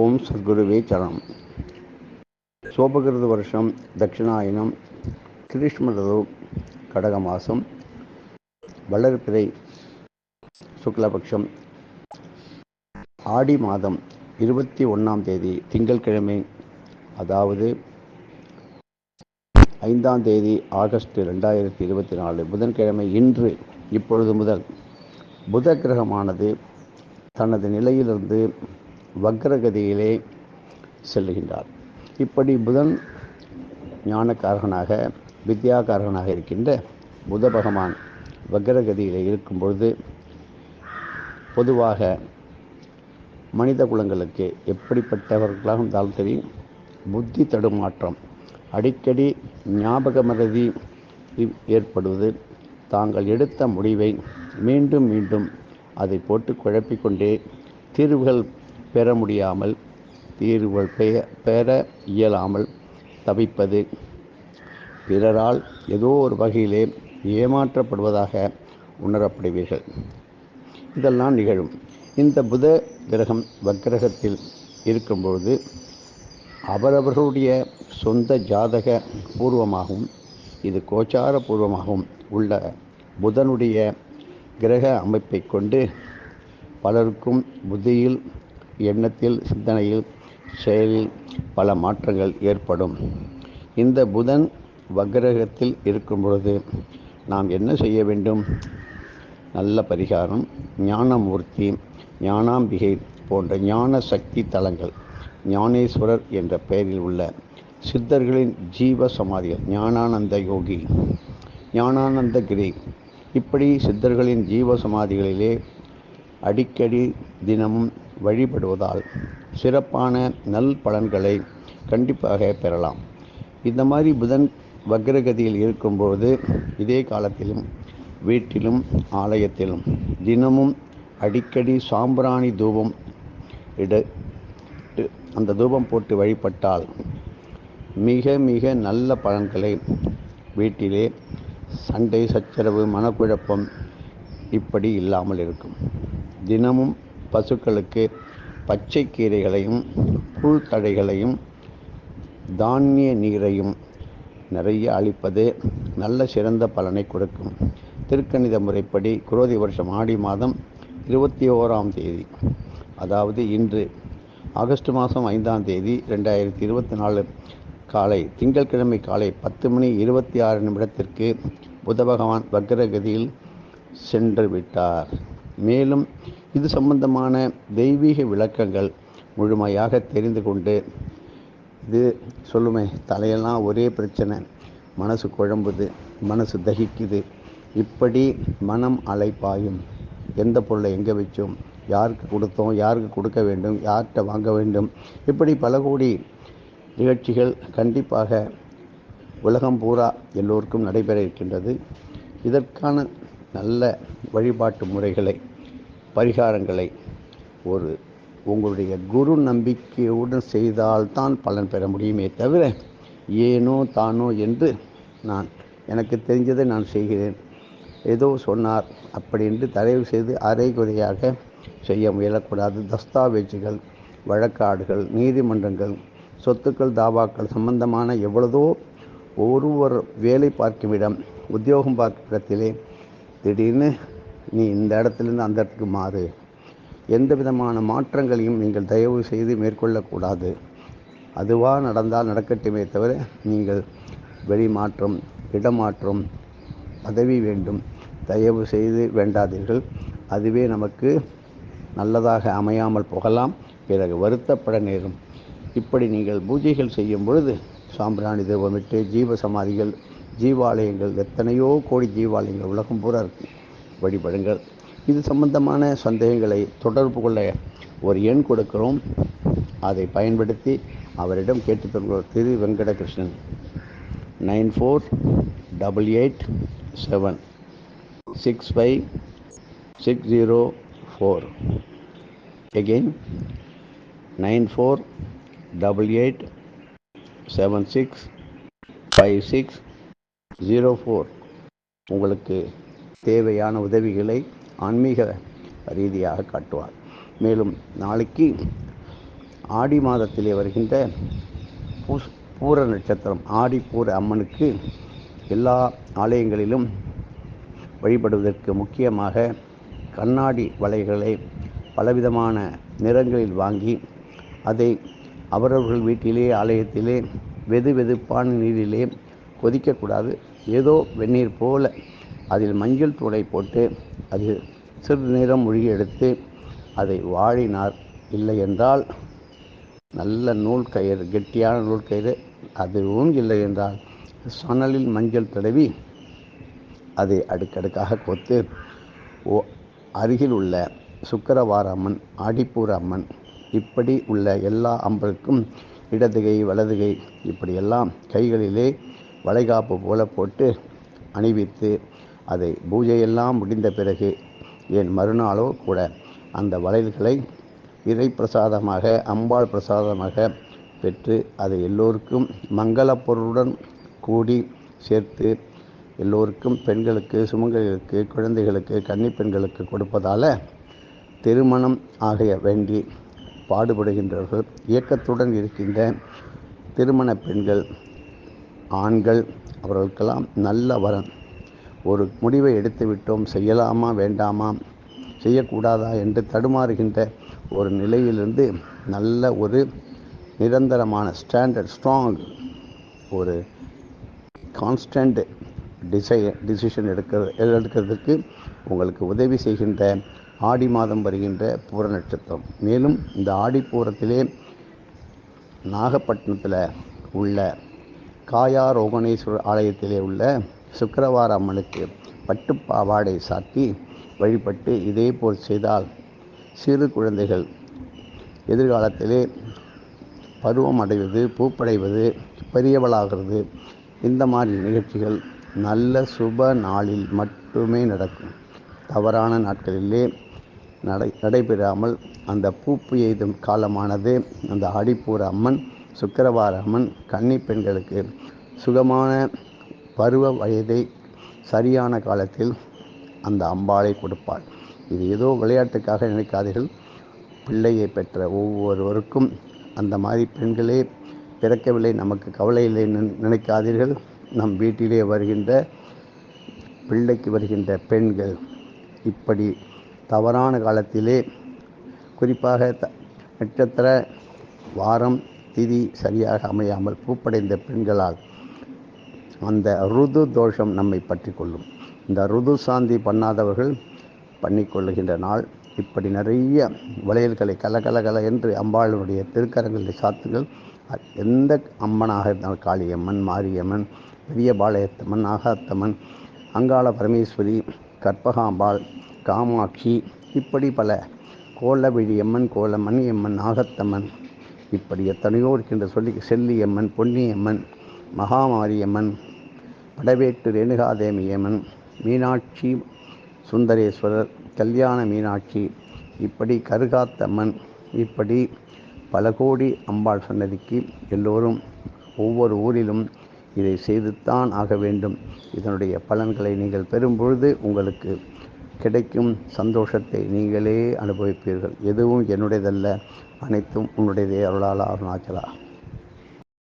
ஓம் சத்குருவே சரணம். சோபகிருத வருஷம் தட்சிணாயனம் கிரீஷ்மரது கடக மாதம் வளர்பிறை சுக்லபக்ஷம் ஆடி மாதம் இருபத்தி ஒன்றாம் தேதி திங்கட்கிழமை அதாவது ஐந்தாம் தேதி ஆகஸ்ட் ரெண்டாயிரத்தி இருபத்தி நாலு புதன்கிழமை இன்று இப்பொழுது முதல். புத கிரகமானது தனது நிலையிலிருந்து வக்ரகதியிலே செல்லுகின்றார். இப்படி புதன் ஞானக்காரகனாக வித்யாகாரகனாக இருக்கின்ற புத பகவான் வக்ரகதியில் இருக்கும் பொழுது பொதுவாக மனித குலங்களுக்கு எப்படிப்பட்டவர்களாக இருந்தாலும் சரி புத்தி தடுமாற்றம் அடிக்கடி ஞாபக மறதி ஏற்படுவது தாங்கள் எடுத்த முடிவை மீண்டும் மீண்டும் அதை போட்டு குழப்பிக்கொண்டே தீர்வுகள் பெற முடியாமல் தீர்வுகள் பெய பெற இயலாமல் தவிப்பது. பிறரால் ஏதோ ஒரு வகையிலே ஏமாற்றப்படுவதாக உணரப்படுவீர்கள். இதெல்லாம் நிகழும். இந்த புத கிரகம் வக்கிரகத்தில் இருக்கும்பொழுது அவரவர்களுடைய சொந்த ஜாதக பூர்வமாகவும் இது கோச்சார பூர்வமாகவும் உள்ள புதனுடைய கிரக அமைப்பை கொண்டு பலருக்கும் புத்தியில் எண்ணத்தில் சிந்தனையில் செயலில் பல மாற்றங்கள் ஏற்படும். இந்த புதன் வக்கிரகத்தில் இருக்கும் பொழுது நாம் என்ன செய்ய வேண்டும்? நல்ல பரிகாரம் ஞானமூர்த்தி ஞானாம்பிகை போன்ற ஞான சக்தி தலங்கள் ஞானேஸ்வரர் என்ற பெயரில் உள்ள சித்தர்களின் ஜீவ சமாதிகள் ஞானானந்த யோகி ஞானானந்த கிரி. இப்படி சித்தர்களின் ஜீவ சமாதிகளிலே அடிக்கடி தினமும் வழிபடுவதால் சிறப்பான நல் பலன்களை கண்டிப்பாக பெறலாம். இந்த மாதிரி புதன் வக்ரகதியில் இருக்கும்போது இதே காலத்திலும் வீட்டிலும் ஆலயத்திலும் தினமும் அடிக்கடி சாம்பிராணி தூபம் இட அந்த தூபம் போட்டு வழிபட்டால் மிக மிக நல்ல பலன்களை வீட்டிலே சண்டை சச்சரவு மனக்குழப்பம் இப்படி இல்லாமல் இருக்கும். தினமும் பசுக்களுக்கு பச்சை கீரைகளையும் புல் தழைகளையும் தானிய நீரையும் நிறைய அளிப்பது நல்ல சிறந்த பலனை கொடுக்கும். திருக்கணித முறைப்படி குரோதி வருஷம் ஆடி மாதம் இருபத்தி ஓராம் தேதி அதாவது இன்று ஆகஸ்ட் மாதம் ஐந்தாம் தேதி ரெண்டாயிரத்தி இருபத்தி நாலு காலை திங்கட்கிழமை காலை பத்து மணி இருபத்தி ஆறு நிமிடத்திற்கு புத பகவான் வக்ரகதியில் சென்று விட்டார். மேலும் இது சம்பந்தமான தெய்வீக விளக்கங்கள் முழுமையாக தெரிந்து கொண்டு இது சொல்லுமே தலையெல்லாம் ஒரே பிரச்சனை. மனசு குழம்புது மனசு தகிக்குது. இப்படி மனம் அலைப்பாயும் எந்த பொருளை எங்கே வச்சோம் யாருக்கு கொடுத்தோம் யாருக்கு கொடுக்க வேண்டும் யார்கிட்ட வாங்க வேண்டும் இப்படி பல கோடி நிகழ்ச்சிகள் கண்டிப்பாக உலகம் பூரா எல்லோருக்கும் நடைபெற இருக்கின்றது. இதற்கான நல்ல வழிபாட்டு முறைகளை பரிகாரங்களை ஒரு உங்களுடைய குரு நம்பிக்கையுடன் செய்தால்தான் பலன் பெற முடியுமே தவிர ஏனோ தானோ என்று நான் எனக்கு தெரிஞ்சதை நான் செய்கிறேன். ஏதோ சொன்னார் அப்படி என்று தயவு செய்து அரைகுறையாக செய்ய முயலக்கூடாது. தஸ்தாவேஜுகள் வழக்காடுகள் நீதிமன்றங்கள் சொத்துக்கள் தாவாக்கள் சம்பந்தமான எவ்வளதோ ஒருவர் வேலை பார்க்கும் இடம் உத்தியோகம் பார்க்கும் இடத்திலே திடீர்னு நீ இந்த இடத்துலேருந்து அந்த இடத்துக்கு மாறு. எந்த விதமான மாற்றங்களையும் நீங்கள் தயவு செய்து மேற்கொள்ளக்கூடாது. அதுவாக நடந்தால் நடக்கட்டுமே தவிர நீங்கள் வெளிமாற்றம் இடமாற்றம் பதவி வேண்டும். தயவு செய்து வேண்டாதீர்கள். அதுவே நமக்கு நல்லதாக அமையாமல் போகலாம். பிறகு வருத்தப்பட நேரும். இப்படி நீங்கள் பூஜைகள் செய்யும் பொழுது சாம்பிராணி தீபமிட்டு ஜீவ சமாதிகள் ஜீவாலயங்கள் எத்தனையோ கோடி ஜீவாலயங்கள் உலகம் பூரா இருக்குது வழிபடுங்கள் இது சம்பந்தமான சந்தேகங்களை தொடர்பு கொள்ள ஒரு எண் கொடுக்கிறோம். அதை பயன்படுத்தி அவரிடம் கேட்டுக்கொள்கிறோம் திரு Venkatakrishnan. Nine four double eight seven. Six five six zero four. Again nine four double eight seven six five six zero four. உங்களுக்கு தேவையான உதவிகளை ஆன்மீக ரீதியாக காட்டுவார். மேலும் நாளைக்கு ஆடி மாதத்திலே வருகின்ற பூஸ் பூர நட்சத்திரம் ஆடி பூர அம்மனுக்கு எல்லா ஆலயங்களிலும் வழிபடுவதற்கு முக்கியமாக கண்ணாடி வலைகளை பலவிதமான நிறங்களில் வாங்கி அதை அவரவர்கள் வீட்டிலே ஆலயத்திலே வெது வெதுப்பான நீரிலே கொதிக்கக்கூடாது. ஏதோ வெந்நீர் போல அதில் மஞ்சள் தூளை போட்டு அது சிறிது நேரம் மூழ்கி எடுத்து அதை வாழினார். இல்லை என்றால் நல்ல நூல் கயிறு கெட்டியான நூல் கயிறு அதுவும் இல்லை என்றால் சணலில் மஞ்சள் தடவி அதை அடுக்கடுக்காக கொத்து ஓ அருகில் உள்ள சுக்கரவார அம்மன் ஆடிப்பூர் அம்மன் இப்படி உள்ள எல்லா அம்பருக்கும் இடதுகை வலதுகை இப்படியெல்லாம் கைகளிலே வளைகாப்பு போல போட்டு அணிவித்து அதை பூஜையெல்லாம் முடிந்த பிறகு என் மறுநாளோ கூட அந்த வளையல்களை இறை பிரசாதமாக அம்பாள் பிரசாதமாக பெற்று அதை எல்லோருக்கும் மங்களப் பொருளுடன் கூடி சேர்த்து எல்லோருக்கும் பெண்களுக்கு சுமங்கலிகளுக்கு குழந்தைகளுக்கு கன்னிப்பெண்களுக்கு கொடுப்பதால் திருமணம் ஆகிய வேண்டி பாடுபடுகின்றவர்கள் இயக்கத்துடன் இருக்கின்ற திருமண பெண்கள் ஆண்கள் அவர்களுக்கெல்லாம் நல்ல வரன். ஒரு முடிவை எடுத்துவிட்டோம் செய்யலாமா வேண்டாமா செய்யக்கூடாதா என்று தடுமாறுகின்ற ஒரு நிலையிலிருந்து நல்ல ஒரு நிரந்தரமான ஸ்டாண்டர்ட் ஸ்ட்ராங் ஒரு கான்ஸ்டன்ட் டிசை டிசிஷன் எடுக்க எடுக்கிறதுக்கு உங்களுக்கு உதவி செய்கின்ற ஆடி மாதம் வருகின்ற பூர நட்சத்திரம். மேலும் இந்த ஆடிப்பூரத்திலே நாகப்பட்டினத்தில் உள்ள காயா ரோகணேஸ்வரர் ஆலயத்திலே உள்ள சுக்கரவார அம்மனுக்கு பட்டு பாவாடை சாத்தி வழிபட்டு இதே போல் செய்தால் சிறு குழந்தைகள் எதிர்காலத்திலே பருவம் அடைவது பூப்படைவது பெரியவளாகிறது. இந்த மாதிரி நிகழ்ச்சிகள் நல்ல சுப நாளில் மட்டுமே நடக்கும். தவறான நாட்களிலே நடை நடைபெறாமல் அந்த பூப்பு எய்தும் காலமானது அந்த ஆடிப்பூர அம்மன் சுக்கரவார அம்மன் கன்னி பெண்களுக்கு சுகமான பருவ வயதை சரியான காலத்தில் அந்த அம்பாளை கொடுப்பாள். இது ஏதோ விளையாட்டுக்காக நினைக்காதீர்கள். பிள்ளையை பெற்ற ஒவ்வொருவருக்கும் அந்த மாதிரி பெண்களே பிறக்கவில்லை. நமக்கு கவலை இல்லை நினை- நினைக்காதீர்கள். நம் வீட்டிலே வருகின்ற பிள்ளைக்கு வருகின்ற பெண்கள் இப்படி தவறான காலத்திலே குறிப்பாக த நட்சத்திர வாரம் திதி சரியாக அமையாமல் பூப்படைந்த பெண்களால் அந்த ருது தோஷம் நம்மை பற்றி கொள்ளும் இந்த ருது சாந்தி பண்ணாதவர்கள் பண்ணிக்கொள்ளுகின்ற நாள். இப்படி நிறைய வளையல்களை கல என்று அம்பாளுடைய திருக்கரங்களை சாத்துகள். எந்த அம்மனாக இருந்தாலும் காளியம்மன் மாரியம்மன் பெரிய பாளையத்தம்மன் நாகாத்தம்மன் அங்காள பரமேஸ்வரி கற்பகாம்பாள் காமாட்சி இப்படி பல கோலவிழியம்மன் கோலமணியம்மன் நாகத்தம்மன் இப்படி எத்தனையோ இருக்கின்ற சொல்லி செல்லியம்மன் பொன்னியம்மன் மகாமாரியம்மன் படவேட்டு ரேணுகாதேவியம்மன் மீனாட்சி சுந்தரேஸ்வரர் கல்யாண மீனாட்சி இப்படி கருகாத்தம்மன் இப்படி பல கோடி அம்பாள் சன்னதிக்கு எல்லோரும் ஒவ்வொரு ஊரிலும் இதை செய்துத்தான் ஆக வேண்டும். இதனுடைய பலன்களை நீங்கள் பெறும் பொழுது உங்களுக்கு கிடைக்கும் சந்தோஷத்தை நீங்களே அனுபவிப்பீர்கள். எதுவும் என்னுடையதல்ல. அனைத்தும் உன்னுடையதே அருளாளா அருணாச்சலா